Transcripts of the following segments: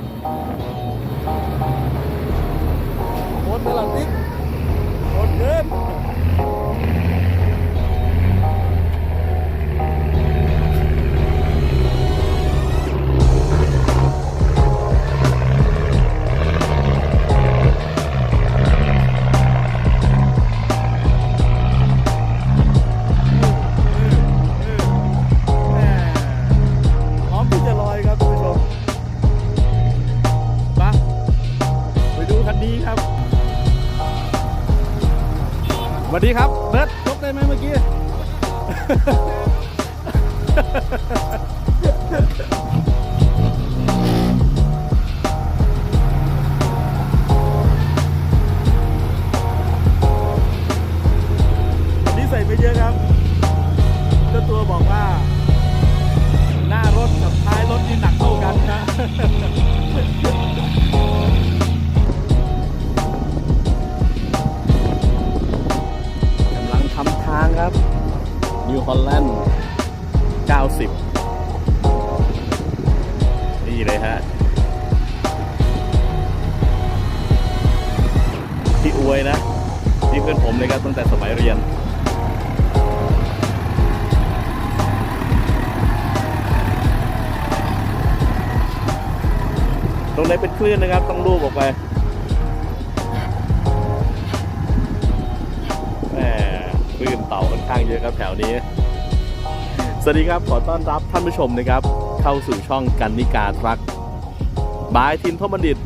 โวัสดีครับ นี่เลยฮะที่อวยนะที่เพื่อนผมเลยครับตั้งแต่สมัยเรียนตรงไหนเป็นคลื่นนะครับต้องลูบออกไปแหมคลื่นเต่าค่อนข้างเยอะครับแถวนี้ สวัสดีครับ ขอต้อนรับท่านผู้ชมนะครับ เข้าสู่ช่องกันนิกาทรัคบายทีมทบบัณฑิต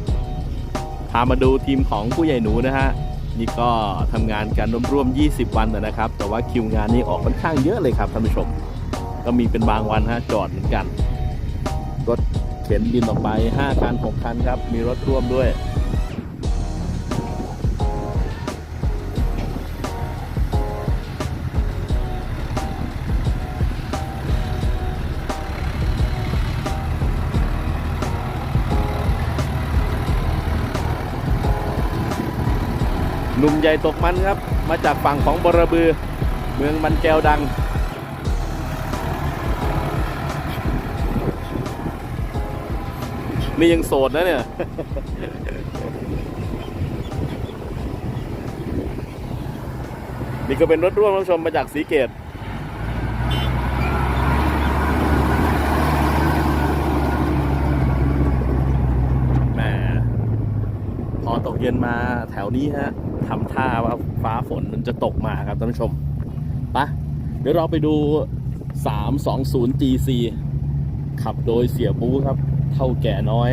พามาดูทีมของผู้ใหญ่หนูนะฮะ นี่ก็ทำงานกันร่วมๆ20 วันนะครับ แต่ว่าคิวงานนี้ออกค่อนข้างเยอะเลยครับท่านผู้ชม ก็มีเป็นบางวันฮะจอดเหมือนกัน รถเข็นดินออกไป 5 คัน 6 คันครับ มีรถร่วมด้วย หนุ่มใหญ่ตกมันครับ มาจากฝั่งของบรบือ เมืองมันแก้วดัง นี่ยังโสดนะเนี่ยนี่ก็เป็นรถร่วมท่านชมมาจากสีเกตแหมพอตกเย็นมาแถวนี้ฮะ ทำท่าว่าฟ้าฝนมันจะตกมาครับท่านผู้ชมไปะเดี๋ยวเราไปดู 320 GC ขับโดยเสียบูครับ เท่าแก่น้อย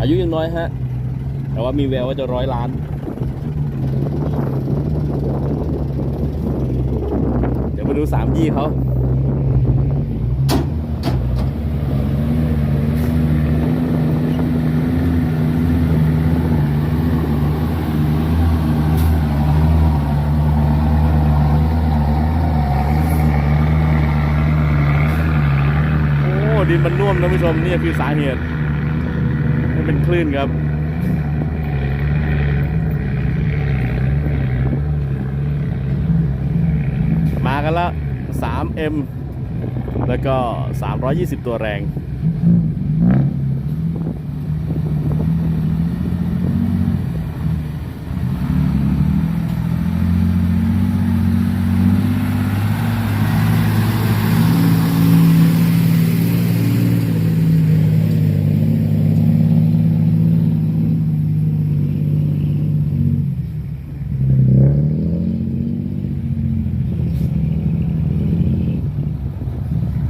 อายุยังน้อยฮะ แต่ว่ามีแววว่าจะร้อยล้าน เดี๋ยวมาดู 3 ยี่เขา โอ้ ดินมันน่วมนะผู้ชมนี่คือสาเหตุมันเป็นคลื่นครับมากันละ 3M แล้วก็ 320 ตัวแรง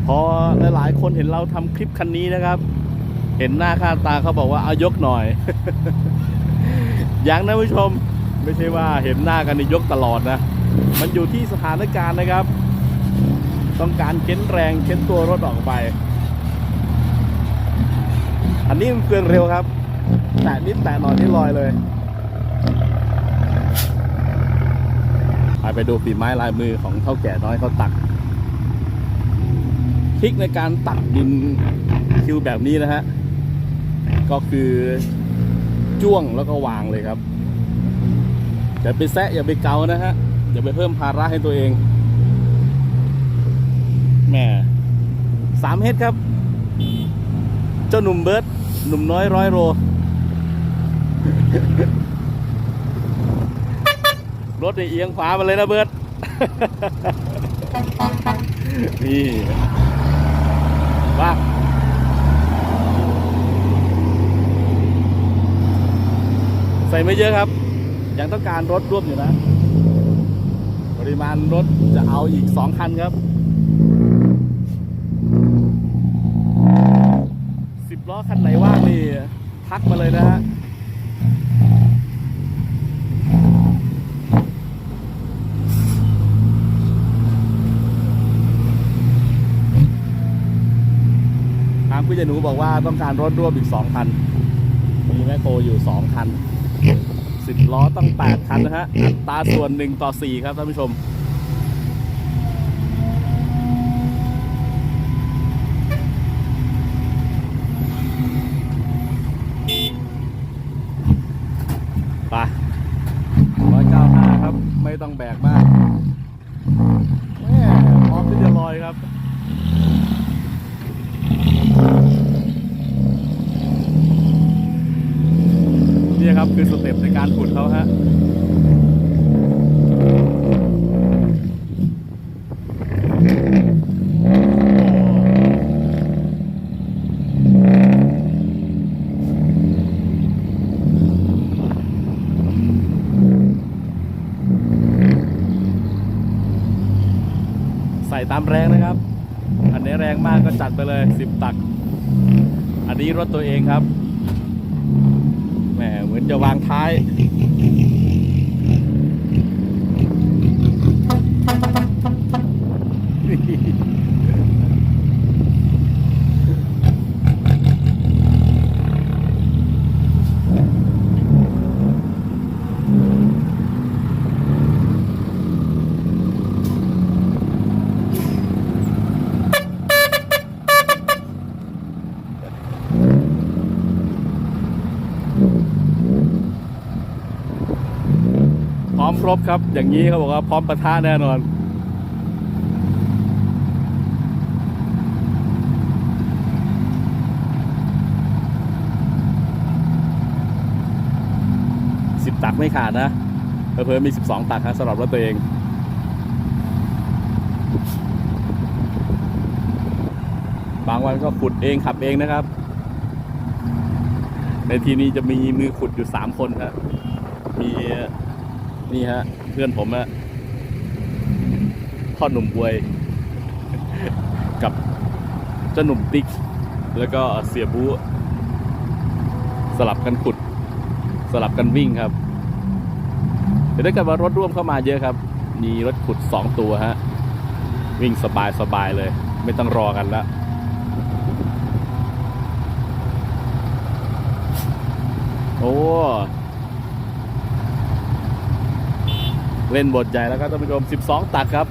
พอหลายๆ คน เห็นเราทำคลิปคันนี้นะครับ เห็นหน้าค่าตาเขาบอกว่าเอายกหน่อยยังนะผู้ชมไม่ใช่ว่าเห็นหน้ากันนี่ยกตลอดนะ มันอยู่ที่สถานการณ์นะครับ ต้องการเค้นแรงเค้นตัวรถออกไป อันนี้มันเฟืองเร็วครับ แตะนิดแตะหน่อยนี่ลอยเลยไปไปดูฝีไม้ลายมือของเท่าแก่น้อยเขาตัก ริคในการตักดินคิวแบบนี้นะฮะ ก็คือจ้วงแล้วก็วางเลยครับ อย่าไปแซะอย่าไปเกานะฮะ อย่าไปเพิ่มภาระให้ตัวเองแหม่สามเฮดครับ เจ้าหนุ่มเบิร์ดหนุ่มน้อยร้อยโลรถเนี่ยเอียงขวามาเลยนะเบิร์ตนี่ ว่าใส่ไม่เยอะครับ ยังต้องการรถร่วมอยู่นะ ปริมาณรถจะเอาอีกสองคันครับสิบล้อคันไหนว่างนี่ทักมาเลยนะฮะ ผู้ใหญ่หนูบอกว่าต้องการรถร่วมอีกสองคัน มีแมคโครอยู่สองคันสิบล้อต้องแปดคันนะฮะ อัตราส่วนหนึ่งต่อสี่ครับท่านผู้ชมไปร้อยเก้าห้าครับ ไม่ต้องแบกมากแม่พร้อมที่จะลอยครับ ครับ คือสเต็ปในการขุดเขาฮะใส่ตามแรงนะครับ อันนี้แรงมากก็จัดไปเลยสิบตัก อันนี้รถตัวเองครับ จะวางท้าย พร้อม ครบครับ อย่างนี้เขาบอกว่าพร้อมประทะแน่นอน สิบตักไม่ขาดนะ เพิ่มมีสิบสองตักครับสำหรับรถตัวเองบางวันก็ขุดเองขับเองนะครับ ในทีนี้จะมีมือขุดอยู่สามคนครับ มี นี่ฮะ เพื่อนผมอะพ่อหนุ่มบวย กับเจ้าหนุ่มติ๊ก แล้วก็เสียบูสลับกันขุด สลับกันวิ่งครับแต่ถ้าเกิดว่ารถร่วมเข้ามาเยอะครับ มีรถขุดสองตัวฮะ วิ่งสบายสบายเลย ไม่ต้องรอกันละโอ้ เล่นบทใหญ่แล้วครับท่านผู้ชม 12 ตักครับ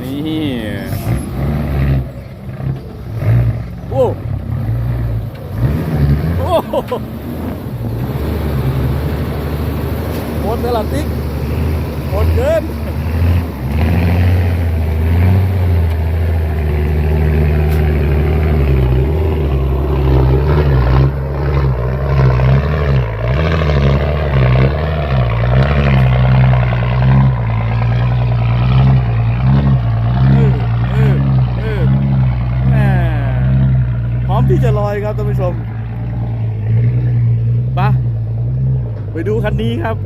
นี่โอ้โอ้โหโหดเทลาติ๊กโหดเกิน เออเออเออแหม่พร้อมที่จะลอยครับท่าน ผู้ชมปะไปดูคันนี้ครับ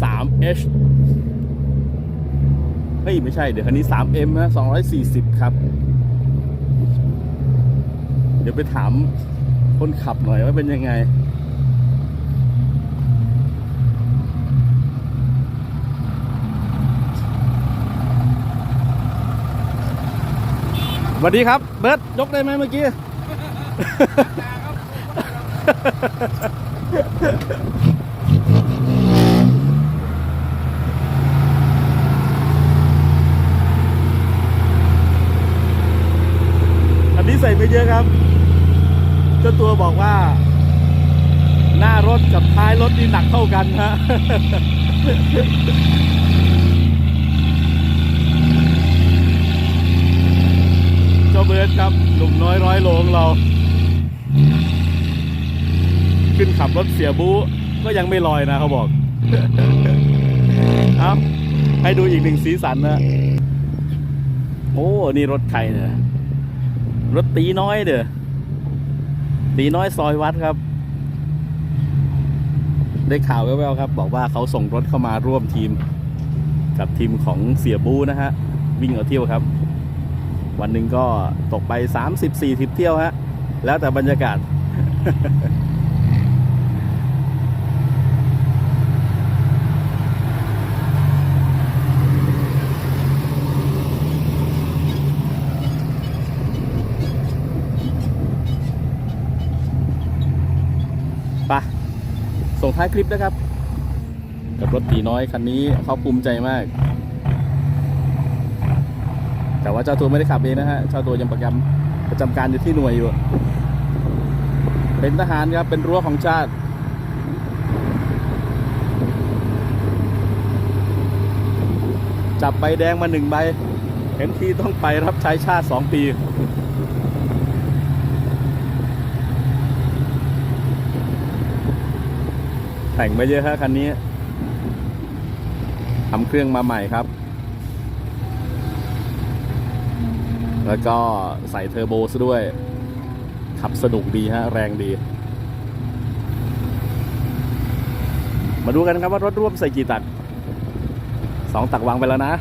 3H เฮ้ย ไม่ใช่เดี๋ยวคันนี้ 3M นะ240 ครับ เดี๋ยวไปถามคนขับหน่อยว่าเป็นยังไง สวัสดีครับ เบิร์ตยกได้ไหมเมื่อกี้ อันนี้ใส่ไม่เยอะครับ เจ้าตัวบอกว่า หน้ารถกับท้ายรถนี่หนักเท่ากันฮะ เจ้าเบิร์ด ครับหนุ่มน้อยร้อยโลของเรา ขึ้นขับรถเสียบูก็ยังไม่ลอยนะเขาบอกเอาให้ดูอีกหนึ่งสีสันนะโอ้นี่รถใครเนี่ยรถตีน้อยเด้อตีน้อยซอยวัดครับ ได้ข่าวแว่วๆครับ บอกว่าเขาส่งรถเข้ามาร่วมทีม กับทีมของเสียบูนะฮะ วิ่งเอาเที่ยวครับ วันหนึ่งก็ตกไป 30-40 เที่ยวฮะ แล้วแต่บรรยากาศ ไปะส่งท้ายคลิปนะครับ กับรถตีน้อยคันนี้เขาภูมิใจมาก แต่ว่าเจ้าตัวไม่ได้ขับเองนะฮะเจ้าตัวยังประจำประจำการอยู่ที่หน่วยอยู่ เป็นทหารครับ เป็นรั้วของชาติจับใบแดงมาหนึ่งใบ เห็นทีต้องไปรับใช้ชาติสองปี แต่งไปเยอะฮะคันนี้ทำเครื่องมาใหม่ครับ แล้วก็ใส่เทอร์โบซะด้วย ขับสนุกดีฮะ แรงดี มาดูกันครับว่ารถร่วมใส่กี่ตัก สองตักวางไปแล้วนะ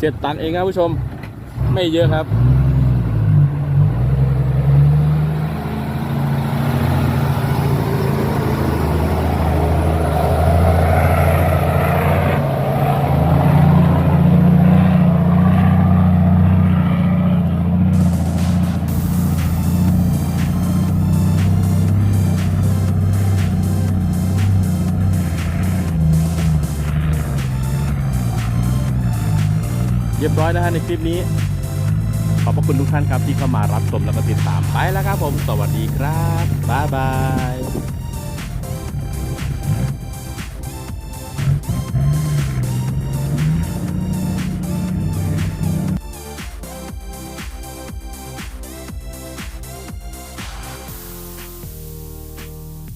เจ็ดตันเองครับผู้ชม ไม่เยอะครับ เรียบร้อยนะฮะในคลิปนี้ ขอบพระคุณทุกท่านครับที่เข้ามารับชมแล้วก็ติดตามไปแล้วครับผม สวัสดีครับ บ๊ายบาย